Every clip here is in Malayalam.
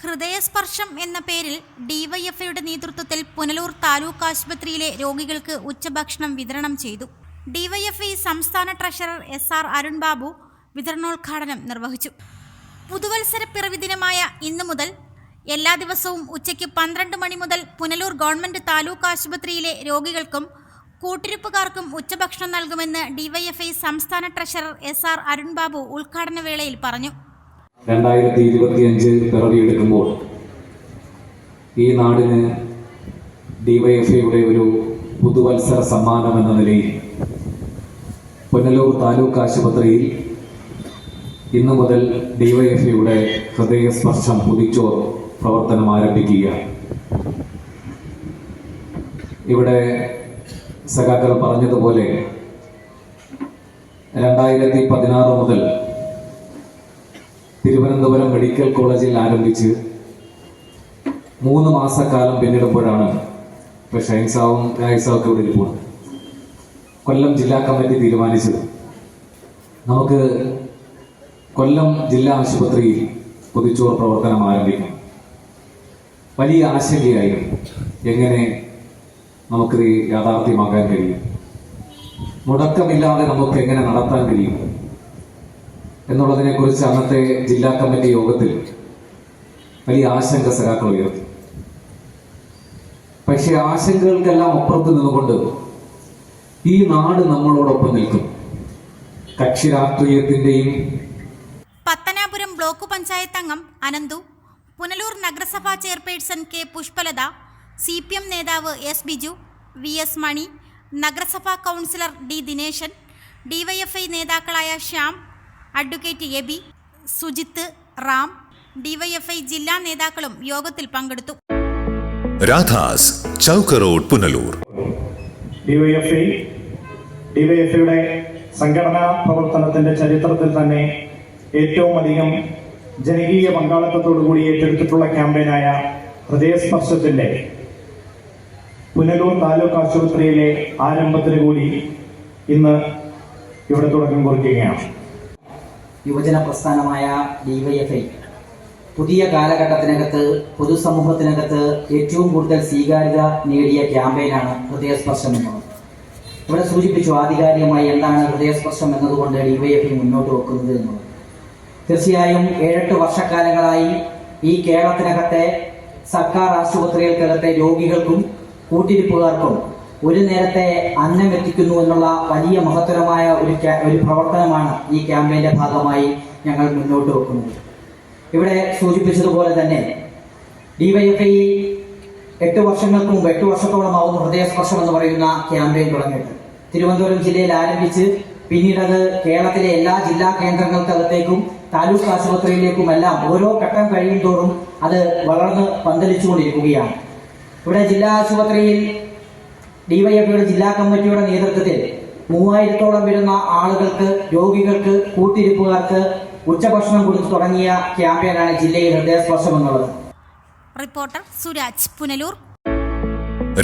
ഹൃദയസ്പർശം എന്ന പേരിൽ ഡിവൈഎഫ്ഐയുടെ നേതൃത്വത്തിൽ പുനലൂർ താലൂക്ക് ആശുപത്രിയിലെ രോഗികൾക്ക് ഉച്ചഭക്ഷണം വിതരണം ചെയ്തു. ഡിവൈഎഫ്ഐ സംസ്ഥാന treasurer S R Arun Babu വിതരണോദ്ഘാടനം നിർവഹിച്ചു. പുതുവത്സര പിറവി ദിനമായ ഇന്നു മുതൽ എല്ലാ ദിവസവും ഉച്ചയ്ക്ക് പന്ത്രണ്ട് മണി മുതൽ പുനലൂർ ഗവൺമെന്റ് താലൂക്ക് ആശുപത്രിയിലെ രോഗികൾക്കും കൂട്ടിരിപ്പുകാർക്കും ഉച്ചഭക്ഷണം നൽകുമെന്ന് ഡിവൈഎഫ്ഐ സംസ്ഥാന ട്രഷറർ എസ് ആർ അരുൺബാബു ഉദ്ഘാടന വേളയിൽ പറഞ്ഞു. രണ്ടായിരത്തി ഇരുപത്തി അഞ്ച് പിറവിയെടുക്കുമ്പോൾ ഈ നാടിന് ഡിവൈഎഫ്ഐയുടെ ഒരു പുതുവത്സര സമ്മാനം എന്ന നിലയിൽ പുനലൂർ താലൂക്ക് ആശുപത്രിയിൽ ഇന്നു മുതൽ ഡിവൈഎഫ്ഐയുടെ ഹൃദയസ്പർശം പുതിച്ചോർ പ്രവർത്തനം ആരംഭിക്കുക ഇവിടെ സഖാക്കൾ പറഞ്ഞതുപോലെ രണ്ടായിരത്തി പതിനാറ് മുതൽ തിരുവനന്തപുരം മെഡിക്കൽ കോളേജിൽ ആരംഭിച്ച് മൂന്ന് മാസക്കാലം പിന്നിടുമ്പോഴാണ് ഇപ്പൊ ഷൈൻസാവും രായസാവും ഒക്കെ ഇവിടെ കൊല്ലം ജില്ലാ കമ്മിറ്റി തീരുമാനിച്ചത്. നമുക്ക് കൊല്ലം ജില്ലാ ആശുപത്രിയിൽ പൊതിച്ചോർ പ്രവർത്തനം ആരംഭിക്കണം. വലിയ ആശങ്കയായിരുന്നു എങ്ങനെ നമുക്കിത് യാഥാർത്ഥ്യമാക്കാൻ കഴിയും. മുടക്കമില്ലാതെ നമുക്ക് എങ്ങനെ നടത്താൻ കഴിയും? എന്നുള്ളതിനെ കുറിച്ച് അന്നത്തെ ജില്ലാ കമ്മിറ്റി യോഗത്തിൽ വലിയ ആശങ്ക സഖാക്കൾ ഉയർത്തി. പക്ഷെ ആശങ്കകൾക്കെല്ലാം അപ്പുറത്ത് നിന്നുകൊണ്ട് ഈ നാട് നമ്മളോടൊപ്പം നിൽക്കും. കക്ഷി രാഷ്ട്രീയത്തിന്റെയും പത്തനാപുരം ബ്ലോക്ക് പഞ്ചായത്ത് അംഗം അനന്തു പുനലൂർ നഗരസഭാ chairperson K Pushpalatha C P M നേതാവ് S Biju V S Mani നഗരസഭാ കൗൺസിലർ ഡി ദിനേശൻ ഡിവൈഎഫ്ഐ നേതാക്കളായ ശ്യാം അഡ്വക്കേറ്റ് എബി സുജിത്ത് റാം ഡിവൈഎഫ്ഐ ജില്ലാ നേതാക്കളും യോഗത്തിൽ പങ്കെടുത്തു. രാധാസ് ചൗക്ക് റോഡ് പുനലൂർ. ഡിവൈഎഫ്ഐ ഡിവൈഎഫ്ഐയുടെ സംഘടനാ പ്രവർത്തനത്തിന്റെ ചരിത്രത്തിൽ തന്നെ ഏറ്റവും അധികം ജനകീയ പങ്കാളിത്തത്തോടുകൂടി ഏറ്റെടുത്തിട്ടുള്ള ക്യാമ്പയിനായ ഹൃദയസ്പർശത്തിന്റെ പുനലൂർ താലൂക്ക് ആശുപത്രിയിലെ ആരംഭത്തിന് കൂടി ഇന്ന് ഇവിടെ തുടക്കം കുറിക്കുകയാണ്. യുവജന പ്രസ്ഥാനമായ ഡിവൈഎഫ്ഐ പുതിയ കാലഘട്ടത്തിനകത്ത് പൊതുസമൂഹത്തിനകത്ത് ഏറ്റവും കൂടുതൽ സ്വീകാര്യത നേടിയ ക്യാമ്പയിനാണ് ഹൃദയസ്പർശം എന്നത് ഇവിടെ സൂചിപ്പിച്ചു ആധികാരികമായി എന്താണ് ഹൃദയസ്പർശം എന്നതുകൊണ്ട് ഡിവൈഎഫ്ഐ മുന്നോട്ട് വെക്കുന്നത് എന്നുള്ളത് തീർച്ചയായും ഏഴെട്ട് വർഷക്കാലങ്ങളായി ഈ കേരളത്തിനകത്തെ സർക്കാർ ആശുപത്രികൾക്കകത്തെ രോഗികൾക്കും കൂട്ടിരിപ്പുകാർക്കും ഒരു നേരത്തെ അന്നം എത്തിക്കുന്നു എന്നുള്ള വലിയ മഹത്തരമായ ഒരു ഒരു പ്രവർത്തനമാണ് ഈ ക്യാമ്പയിന്റെ ഭാഗമായി ഞങ്ങൾ മുന്നോട്ട് വെക്കുന്നത്. ഇവിടെ സൂചിപ്പിച്ചതുപോലെ തന്നെ ഡിവൈഎഫ്ഐ എട്ട് വർഷങ്ങൾക്ക് മുമ്പ് എട്ട് വർഷത്തോളമാവുന്നു ഹൃദയസ്പർശം എന്ന് പറയുന്ന ക്യാമ്പയിൻ തുടങ്ങിയിട്ട് തിരുവനന്തപുരം ജില്ലയിൽ ആരംഭിച്ച് പിന്നീട് അത് കേരളത്തിലെ എല്ലാ ജില്ലാ കേന്ദ്രങ്ങൾക്കകത്തേക്കും താലൂക്ക് ആശുപത്രിയിലേക്കും എല്ലാം ഓരോ ഘട്ടം കഴിയും തോറും അത് വളർന്ന് പന്തലിച്ചുകൊണ്ടിരിക്കുകയാണ്. ഇവിടെ ജില്ലാ ആശുപത്രിയിൽ ഡിവൈഎഫ്ഐയുടെ ജില്ലാ കമ്മിറ്റിയുടെ നേതൃത്വത്തിൽ മൂവായിരത്തോളം വരുന്ന ആളുകൾക്ക് രോഗികൾക്ക് കൂട്ടിരിപ്പുകാർക്ക് ഉച്ചഭക്ഷണം കൊടുത്തു തുടങ്ങിയ ക്യാമ്പയിനാണ് ജില്ലയിൽ ഹൃദയസ്പർശം എന്നുള്ളത് റിപ്പോർട്ടർ സുരാജ് പുനലൂർ.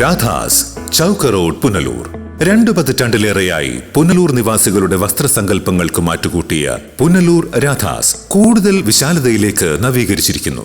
രാധാസ് ചൗക്ക റോഡ് പുനലൂർ. രണ്ടു പതിറ്റാണ്ടിലേറെയായി പുനലൂർ നിവാസികളുടെ വസ്ത്രസങ്കല്പങ്ങൾക്ക് മാറ്റുകൂട്ടിയ പുനലൂർ രാധാസ് കൂടുതൽ വിശാലതയിലേക്ക് നവീകരിച്ചിരിക്കുന്നു.